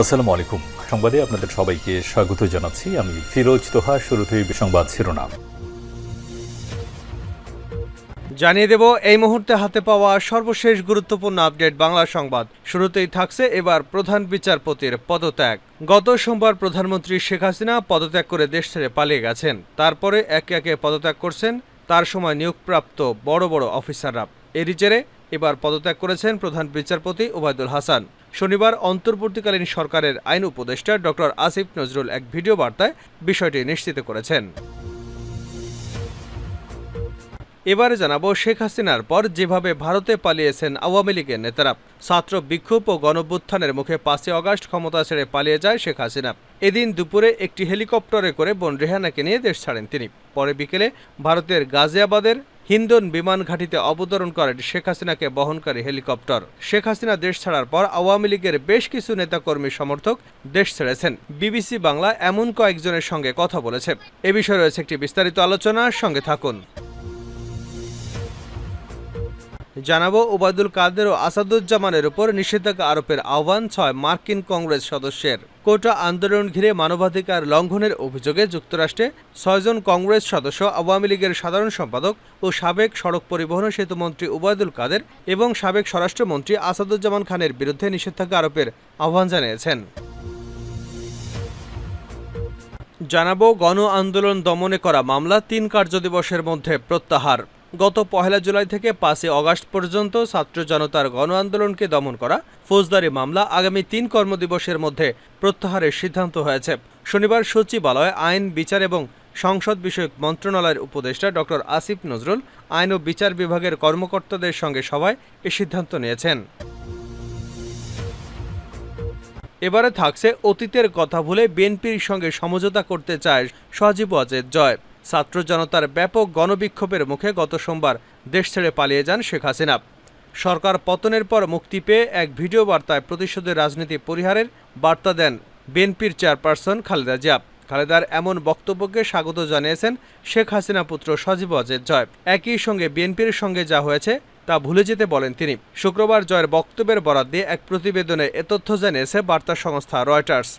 আসসালামু আলাইকুম সংবাদে আপনাদের সবাইকে স্বাগত জানাচ্ছি। আমি ফিরোজ তোহা, শুরুতেই সংবাদ শিরোনাম। জানিয়ে দেব, এই মুহূর্তে হাতে পাওয়া সর্বশেষ গুরুত্বপূর্ণ আপডেট বাংলা সংবাদ। শুরুতেই থাকছে এবার প্রধান বিচারপতির পদত্যাগ। গত সোমবার প্রধানমন্ত্রী শেখ হাসিনা পদত্যাগ করে দেশ ছেড়ে পালিয়ে গেছেন। তারপরে একে একে পদত্যাগ করছেন তার সময় নিয়োগপ্রাপ্ত বড় বড় অফিসাররা। এরই জেরে এবার পদত্যাগ করেছেন প্রধান বিচারপতি ওবায়দুল হাসান। শনিবার অন্তর্বর্তীকালীন সরকারের আইন উপদেষ্টা ডক্টর আসিফ নজরুল এক ভিডিও বার্তায় বিষয়টি নিশ্চিত করেছেন। এবারে জানাব শেখ হাসিনার পর যেভাবে ভারতে পালিয়েছেন আওয়ামী লীগের নেতারা। ছাত্র বিক্ষোভ ও গণভ্যুত্থানের মুখে পাঁচই অগাস্ট ক্ষমতা ছেড়ে পালিয়ে যায় শেখ হাসিনা। এদিন দুপুরে একটি হেলিকপ্টারে করে বোন রেহানাকে নিয়ে দেশ ছাড়েন তিনি। পরে বিকেলে ভারতের গাজিয়াবাদের হিন্দন বিমান ঘাঁটিতে অবতরণ করেন শেখ হাসিনাকে বহনকারী হেলিকপ্টার। শেখ হাসিনা দেশ ছাড়ার পর আওয়ামী লীগের বেশ কিছু নেতাকর্মী সমর্থক দেশ ছেড়েছেন। বিবিসি বাংলা এমন কয়েকজনের সঙ্গে কথা বলেছে। এ বিষয়ে রয়েছে একটি বিস্তারিত আলোচনা, সঙ্গে থাকুন। জানাব, ওবায়দুল কাদের ও আসাদুজ্জামানের উপর নিষেধাজ্ঞা আরোপের আহ্বান ছয় মার্কিন কংগ্রেস সদস্যের। কোটা আন্দোলন ঘিরে মানবাধিকার লঙ্ঘনের অভিযোগে যুক্তরাষ্ট্রে ছয়জন কংগ্রেস সদস্য, আওয়ামী লীগের সাধারণ সম্পাদক ও সাবেক সড়ক পরিবহন সেতুমন্ত্রী ওবায়দুল কাদের এবং সাবেক স্বরাষ্ট্রমন্ত্রী আসাদুজ্জামান খানের বিরুদ্ধে নিষেধাজ্ঞা আরোপের আহ্বান জানিয়েছেন। জানাব, গণ আন্দোলন দমনে করা মামলা তিন কার্যদিবসের মধ্যে প্রত্যাহার। গত পহেলা জুলাই থেকে পাঁচই অগাস্ট পর্যন্ত ছাত্র জনতার গণ আন্দোলনকে দমন করা, ফৌজদারি মামলা আগামী তিন কর্মদিবসের মধ্যে প্রত্যাহারের সিদ্ধান্ত হয়েছে। শনিবার সচিবালয়ে আইন, বিচার এবং সংসদ বিষয়ক মন্ত্রণালয়ের উপদেষ্টা ডক্টর আসিফ নজরুল আইন ও বিচার বিভাগের কর্মকর্তাদের সঙ্গে সভায় এ সিদ্ধান্ত নিয়েছেন। এবারে থাকছে অতীতের কথা ভুলে বিএনপির সঙ্গে সমঝোতা করতে চায় সজীব ওয়াজেদ জয়। ছাত্র জনতার ব্যাপক গণবিক্ষোভের মুখে গত সোমবার দেশ ছেড়ে পালিয়ে যান শেখ হাসিনা। সরকার পতনের পর মুক্তি পেয়ে এক ভিডিও বার্তায় প্রতিশোধের রাজনীতি পরিহারের বার্তা দেন বিএনপির চেয়ারপারসন খালেদা জিয়া। খালেদার এমন বক্তব্যকে স্বাগত জানিয়েছেন শেখ হাসিনা পুত্র সজীব অজেদ জয়। একই সঙ্গে বিএনপির সঙ্গে যা হয়েছে তা ভুলে যেতে বলেন তিনি। শুক্রবার জয়ের বক্তব্যের বরাদ দিয়ে এক প্রতিবেদনে এ তথ্য জানিয়েছে বার্তা সংস্থা রয়টার্স।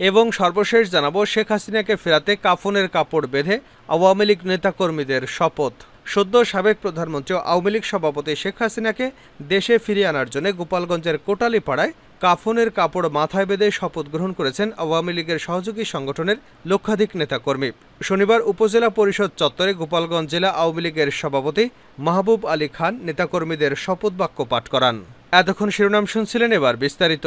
এবং সর্বশেষ জানাব, শেখ হাসিনাকে ফেরাতে কাফনের কাপড় বেঁধে আওয়ামী লীগ নেতাকর্মীদের শপথ। সদ্য সাবেক প্রধানমন্ত্রী আওয়ামী লীগ সভাপতি শেখ হাসিনাকে দেশে ফিরিয়ে আনার জন্য গোপালগঞ্জের কোটালীপাড়ায় কাফনের কাপড় মাথায় বেঁধে শপথ গ্রহণ করেছেন আওয়ামী লীগের সহযোগী সংগঠনের লক্ষাধিক নেতাকর্মী। শনিবার উপজেলা পরিষদ চত্বরে গোপালগঞ্জ জেলা আওয়ামী লীগের সভাপতি মাহবুব আলী খান নেতাকর্মীদের শপথ বাক্য পাঠ করান। এতক্ষণ শিরোনাম শুনছিলেন এবার বিস্তারিত।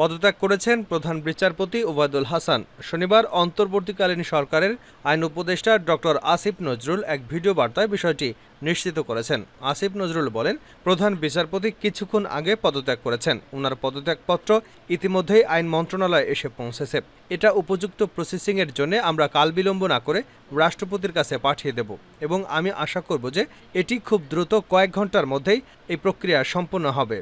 পদত্যাগ করেছেন প্রধান বিচারপতি ওবায়দুল হাসান। শনিবার অন্তর্বর্তীকালীন সরকারের আইন উপদেষ্টা ডক্টর আসিফ নজরুল এক ভিডিও বার্তায় বিষয়টি নিশ্চিত করেছেন। আসিফ নজরুল বলেন, প্রধান বিচারপতি কিছুক্ষণ আগে পদত্যাগ করেছেন। ওনার পদত্যাগপত্র ইতিমধ্যেই আইন মন্ত্রণালয়ে এসে পৌঁছেছে। এটা উপযুক্ত প্রসেসিংয়ের জন্য আমরা কাল বিলম্ব না করে রাষ্ট্রপতির কাছে পাঠিয়ে দেব এবং আমি আশা করব যে এটি খুব দ্রুত কয়েক ঘণ্টার মধ্যেই এই প্রক্রিয়া সম্পন্ন হবে।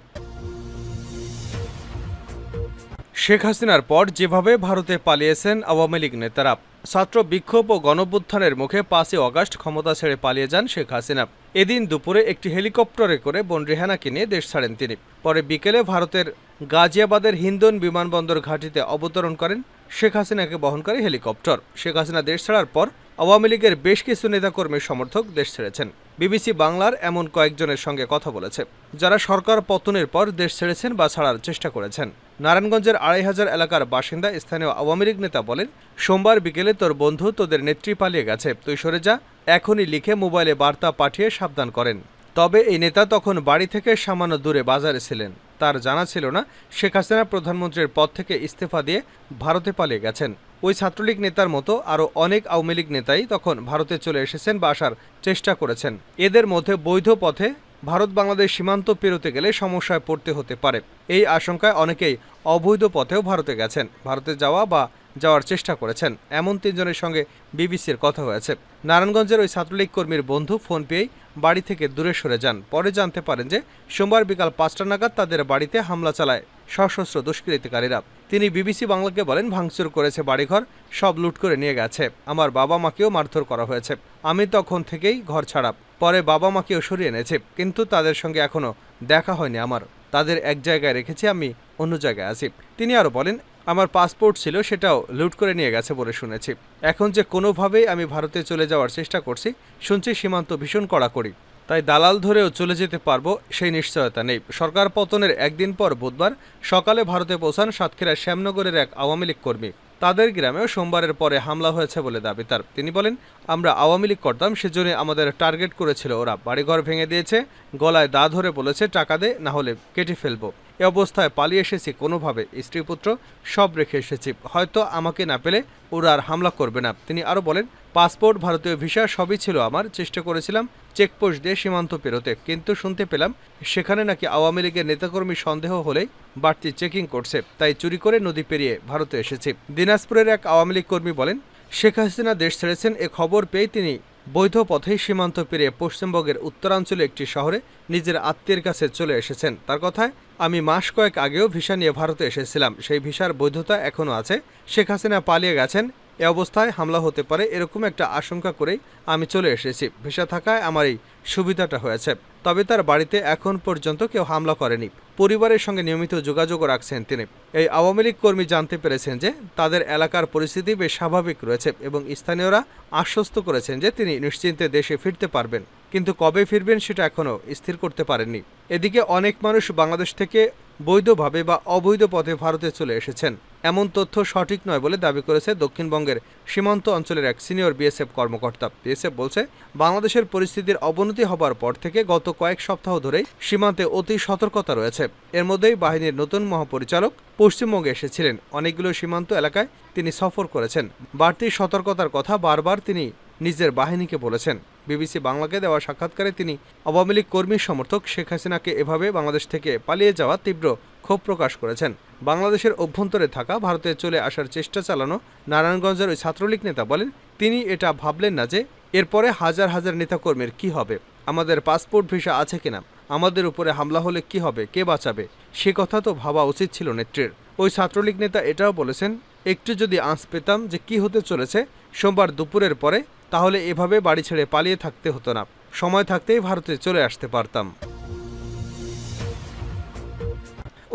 শেখ হাসিনার পর যেভাবে ভারতে পালিয়েছেন আওয়ামী লীগ নেতারা, ছাত্র বিক্ষোভ ও গণভ্যুত্থানের মুখে পাঁচই অগাস্ট ক্ষমতা ছেড়ে পালিয়ে যান শেখ হাসিনা। এদিন দুপুরে একটি হেলিকপ্টারে করে বোন রেহানাকে নিয়ে দেশ ছাড়েন তিনি। পরে বিকেলে ভারতের গাজিয়াবাদের হিন্দন বিমানবন্দর ঘাঁটিতে অবতরণ করেন শেখ হাসিনাকে বহনকারী হেলিকপ্টার। শেখ হাসিনা দেশ ছাড়ার পর আওয়ামী লীগের বেশ কিছু নেতাকর্মীর সমর্থক দেশ ছেড়েছেন। বিবিসি বাংলার এমন কয়েকজনের সঙ্গে কথা বলেছে, যারা সরকার পতনের পর দেশ ছেড়েছেন বা ছাড়ার চেষ্টা করেছেন। নারায়ণগঞ্জের আড়াই হাজার এলাকার বাসিন্দা স্থানীয় আওয়ামী লীগ নেতা বলেন, সোমবার বিকেলে তোর বন্ধু তোদের নেত্রী পালিয়ে গেছে, তুই সরে যা, এখনই লিখে মোবাইলে বার্তা পাঠিয়ে সাবধান করেন। তবে এই নেতা তখন বাড়ি থেকে সামান্য দূরে বাজারে ছিলেন। তার জানা ছিল না, শেখ হাসিনা প্রধানমন্ত্রীর পদ থেকে ইস্তফা দিয়ে ভারতে পালিয়ে গেছেন। ওই ছাত্রলীগ নেতার মতো আরও অনেক আওয়ামী লীগ নেতাই তখন ভারতে চলে এসেছেন বা আসার চেষ্টা করেছেন। এদের মধ্যে বৈধ পথে ভারত বাংলাদেশ সীমান্ত পেরোতে গেলে সমস্যায় পড়তে হতে পারে। এই আশঙ্কায় অনেকেই অবৈধ পথেও ভারতে গেছেন। ভারতে যাওয়া বা যাওয়ার চেষ্টা করেছেন। এমন তিনজনের সঙ্গে বিবিসির কথা হয়েছে। নারায়ণগঞ্জের ওই ছাত্রলীগ কর্মীর বন্ধু ফোন পেয়েই বাড়ি থেকে দূরে সরে যান। পরে জানতে পারেন যে সোমবার বিকাল পাঁচটা নাগাদ তাদের বাড়িতে হামলা চালায় সশস্ত্র দুষ্কৃতিকারীরা। তিনি বিবিসি বাংলাকে বলেন, ভাঙচুর করেছে বাড়িঘর, সব লুট করে নিয়ে গেছে। আমার বাবা মাকেও মারধর করা হয়েছে। আমি তখন থেকেই ঘর ছাড়া। পরে বাবা মাকেও সরিয়ে এনেছে, কিন্তু তাদের সঙ্গে এখনও দেখা হয়নি আমার। তাদের এক জায়গায় রেখেছি, আমি অন্য জায়গায় আছি। তিনি আরও বলেন, আমার পাসপোর্ট ছিল, সেটাও লুট করে নিয়ে গেছে বলে শুনেছি। এখন যে কোনোভাবেই আমি ভারতে চলে যাওয়ার চেষ্টা করছি, শুনছি সীমান্ত ভীষণ কড়াকড়ি। তাই দালাল ধরেও চলে যেতে পারব সেই নিশ্চয়তা নেই। সরকার পতনের একদিন পর বুধবার সকালে ভারতে পৌঁছান সাতক্ষীরা শ্যামনগরের এক আওয়ামী লীগ কর্মী। তাদের গ্রামেও সোমবারের পরে হামলা হয়েছে বলে দাবি তার। তিনি বলেন, আমরা আওয়ামী লীগ করতাম, সেজন্য আমাদের টার্গেট করেছিল ওরা। বাড়িঘর ভেঙে দিয়েছে, গলায় দা ধরে বলেছে, টাকা দে, না হলে কেটে ফেলব। এ অবস্থায় পালিয়ে এসেছি কোনোভাবে। স্ত্রীপুত্র সব রেখে এসেছি। হয়তো আমাকে না পেলে ওরা আর হামলা করবে না। তিনি আরও বলেন, পাসপোর্ট, ভারতীয় ভিসা সবই ছিল আমার। চেষ্টা করেছিলাম চেকপোস্ট দিয়ে সীমান্ত পেরোতে। কিন্তু শুনতে পেলাম সেখানে নাকি আওয়ামী লীগের নেতাকর্মী সন্দেহ হলেই বাড়তি চেকিং করছে। তাই চুরি করে নদী পেরিয়ে ভারতে এসেছি। দিনাজপুরের এক আওয়ামী লীগ কর্মী বলেন, শেখ হাসিনা দেশ ছেড়েছেন এ খবর পেয়ে তিনি বৈধ পথেই সীমান্ত পেরিয়ে পশ্চিমবঙ্গের উত্তরাঞ্চলে একটি শহরে নিজের আত্মীয়ের কাছে চলে এসেছেন। তার কথায় আমি মাস কয়েক আগেও ভিসা নিয়ে ভারতে এসেছিলাম। সেই ভিসার বৈধতা এখনও আছে। শেখ হাসিনা পালিয়ে গেছেন। এ অবস্থায় হামলা হতে পারে এরকম একটা আশঙ্কা করেই আমি চলে এসেছি। ভিসা থাকায় আমার এই সুবিধাটা হয়েছে। তবে তার বাড়িতে এখন পর্যন্ত কেউ হামলা করেনি। পরিবারের সঙ্গে নিয়মিত যোগাযোগও রাখছেন তিনি। এই আওয়ামী লীগ কর্মী জানতে পেরেছেন যে তাদের এলাকার পরিস্থিতি বেশ স্বাভাবিক রয়েছে এবং স্থানীয়রা আশ্বস্ত করেছেন যে তিনি নিশ্চিন্তে দেশে ফিরতে পারবেন। কিন্তু কবে ফিরবেন সেটা এখনও স্থির করতে পারেননি। এদিকে অনেক মানুষ বাংলাদেশ থেকে বৈধভাবে বা অবৈধ পথে ভারতে চলে এসেছেন। এমন তথ্য সঠিক নয় বলে দাবি করেছে দক্ষিণবঙ্গের সীমান্ত অঞ্চলের এক সিনিয়র বিএসএফ কর্মকর্তা। বিএসএফ বলছে, বাংলাদেশের পরিস্থিতির অবনতি হবার পর থেকে গত কয়েক সপ্তাহ ধরেই সীমান্তে অতি সতর্কতা রয়েছে। এর মধ্যেই বাহিনীর নতুন মহাপরিচালক পশ্চিমবঙ্গে এসেছিলেন। অনেকগুলো সীমান্ত এলাকায় তিনি সফর করেছেন। বাড়তি সতর্কতার কথা বারবার তিনি নিজের বাহিনীকে বলেছেন। বিবিসি বাংলাকে দেওয়া সাক্ষাৎকারে তিনি আওয়ামী লীগ কর্মী সমর্থক শেখ হাসিনাকে এভাবে বাংলাদেশ থেকে পালিয়ে যাওয়া তীব্র ক্ষোভ প্রকাশ করেছেন। বাংলাদেশের অভ্যন্তরে থাকা ভারতে চলে আসার চেষ্টা চালানো নারায়ণগঞ্জের ওই ছাত্রলীগ নেতা বলেন, তিনি এটা ভাবলেন না যে এরপরে হাজার হাজার নেতাকর্মীর কি হবে? আমাদের পাসপোর্ট ভিসা আছে কিনা? আমাদের উপরে হামলা হলে কি হবে? কে বাঁচাবে? সে কথা তো ভাবা উচিত ছিল নেত্রীর। ওই ছাত্রলীগ নেতা এটাও বলেছেন, একটু যদি আঁচ পেতাম যে কি হতে চলেছে, সোমবার দুপুরের পরে তাহলে এভাবে বাড়ি ছেড়ে পালিয়ে থাকতে হতো না। সময় থাকতেই ভারতে চলে আসতে পারতাম।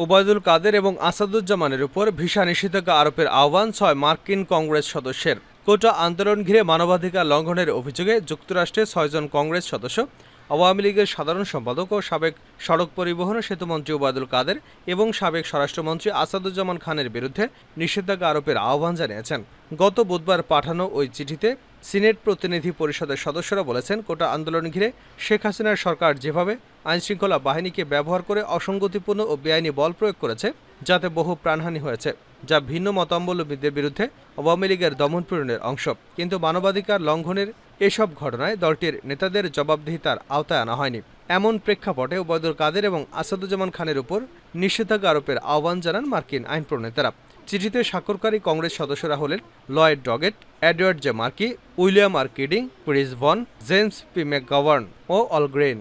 ওবায়দুল কাদের এবং আসাদুজ্জামানের উপর ভিসা নিষেধাজ্ঞা আরোপের আহ্বান ছয় মার্কিন কংগ্রেস সদস্যের। কোটা আন্দোলন ঘিরে মানবাধিকার লঙ্ঘনের অভিযোগে যুক্তরাষ্ট্রে ছয়জন কংগ্রেস সদস্য আওয়ামী লীগের সাধারণ সম্পাদক ও সাবেক সড়ক পরিবহন সেতুমন্ত্রী ওবায়দুল কাদের এবং সাবেক স্বরাষ্ট্রমন্ত্রী আসাদুজ্জামান খানের বিরুদ্ধে নিষেধাজ্ঞা আরোপের আহ্বান জানিয়েছেন। গত বুধবার পাঠানো ওই চিঠিতে সিনেট প্রতিনিধি পরিষদের সদস্যরা বলেছেন, কোটা আন্দোলন ঘিরে শেখ হাসিনার সরকার যেভাবে আইনশৃঙ্খলা বাহিনীকে ব্যবহার করে অসঙ্গতিপূর্ণ ও বেআইনি বল প্রয়োগ করেছে, যাতে বহু প্রাণহানি হয়েছে, যা ভিন্ন মতাবলম্বীদের বিরুদ্ধে আওয়ামী লীগের দমনপীড়নের অংশ। কিন্তু মানবাধিকার লঙ্ঘনের এসব ঘটনায় দলটির নেতাদের জবাবদিহিতার আওতায় আনা হয়নি। এমন প্রেক্ষাপটে ওবায়দুল কাদের এবং আসাদুজ্জামান খানের উপর নিষেধাজ্ঞা আরোপের আহ্বান জানান মার্কিন আইন প্রণেতারা চিঠিতে স্বাক্ষরকারী কংগ্রেস সদস্যরা হলেন Lloyd Doggett, Edward J Markey, William R Keating, Chris Van, James P McGovern ও অলগ্রেন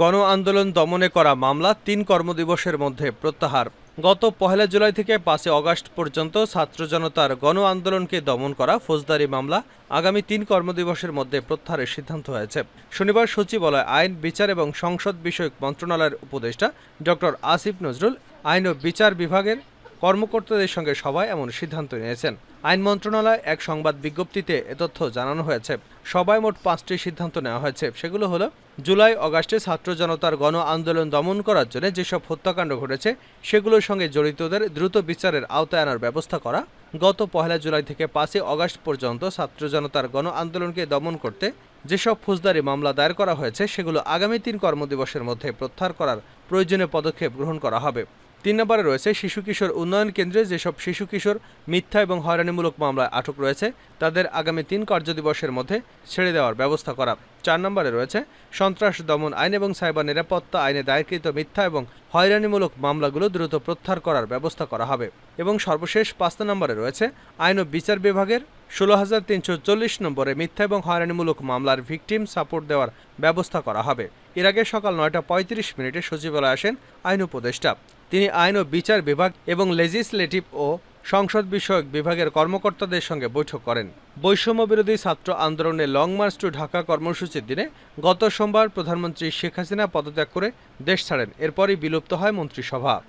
গণ আন্দোলন দমনে করা মামলা তিন কর্মদিবসের মধ্যে প্রত্যাহার। গত পহেলা জুলাই থেকে পাঁচে অগাস্ট পর্যন্ত ছাত্র জনতার গণ আন্দোলনকে দমন করা ফৌজদারি মামলা আগামী তিন কর্মদিবসের মধ্যে প্রত্যাহারের সিদ্ধান্ত হয়েছে। শনিবার সচিবালয় আইন, বিচার এবং সংসদ বিষয়ক মন্ত্রণালয়ের উপদেষ্টা ডক্টর আসিফ নজরুল আইন ও বিচার বিভাগের কর্মকর্তাদের সঙ্গে সভায় এমন সিদ্ধান্ত নিয়েছেন। আইন মন্ত্রণালয় এক সংবাদ বিজ্ঞপ্তিতে এ তথ্য জানানো হয়েছে। সবাই মোট পাঁচটি সিদ্ধান্ত নেওয়া হয়েছে। সেগুলো হলো, জুলাই অগাস্টে ছাত্র জনতার গণ আন্দোলন দমন করার জন্য যেসব হত্যাকাণ্ড ঘটেছে, সেগুলোর সঙ্গে জড়িতদের দ্রুত বিচারের আওতায় আনার ব্যবস্থা করা। গত পহেলা জুলাই থেকে পাঁচই অগাস্ট পর্যন্ত ছাত্র জনতার গণ আন্দোলনকে দমন করতে যেসব ফৌজদারি মামলা দায়ের করা হয়েছে, সেগুলো আগামী তিন কর্মদিবসের মধ্যে প্রত্যাহার করার প্রয়োজনীয় পদক্ষেপ গ্রহণ করা হবে। তিন নম্বরে রয়েছে শিশু কিশোর উন্নয়ন কেন্দ্রে যেসব শিশু কিশোর মিথ্যা এবং হয়রানিমূলক মামলায় আটক রয়েছে, তাদের আগামী তিন কার্যদিবসের মধ্যে ছেড়ে দেওয়ার ব্যবস্থা করা। চার নম্বরে রয়েছে সন্ত্রাস দমন আইন এবং সাইবার নিরাপত্তা আইনে দায়েরকৃত মিথ্যা এবং হয়রানিমূলক মামলাগুলো দ্রুত প্রত্যাহার করার ব্যবস্থা করা হবে এবং সর্বশেষ পাঁচটা নম্বরে রয়েছে আইন ও বিচার বিভাগের ষোলো হাজার তিনশো চল্লিশ নম্বরে মিথ্যা এবং হয়রানিমূলক মামলার ভিকটিম সাপোর্ট দেওয়ার ব্যবস্থা করা হবে। এর আগে সকাল নয়টা পঁয়ত্রিশ মিনিটে সচিবালয়ে আসেন আইন উপদেষ্টা। তিনি আইন ও বিচার বিভাগ এবং লেজিসলেটিভ ও সংসদ বিষয়ক বিভাগের কর্মকর্তাদের সঙ্গে বৈঠক করেন। বৈষম্য বিরোধী ছাত্র আন্দোলনে লং মার্চ টু ঢাকা কর্মসূচির দিনে গত সোমবার প্রধানমন্ত্রী শেখ হাসিনা পদত্যাগ করে দেশ ছাড়েন। এরপরই বিলুপ্ত হয় মন্ত্রিসভা।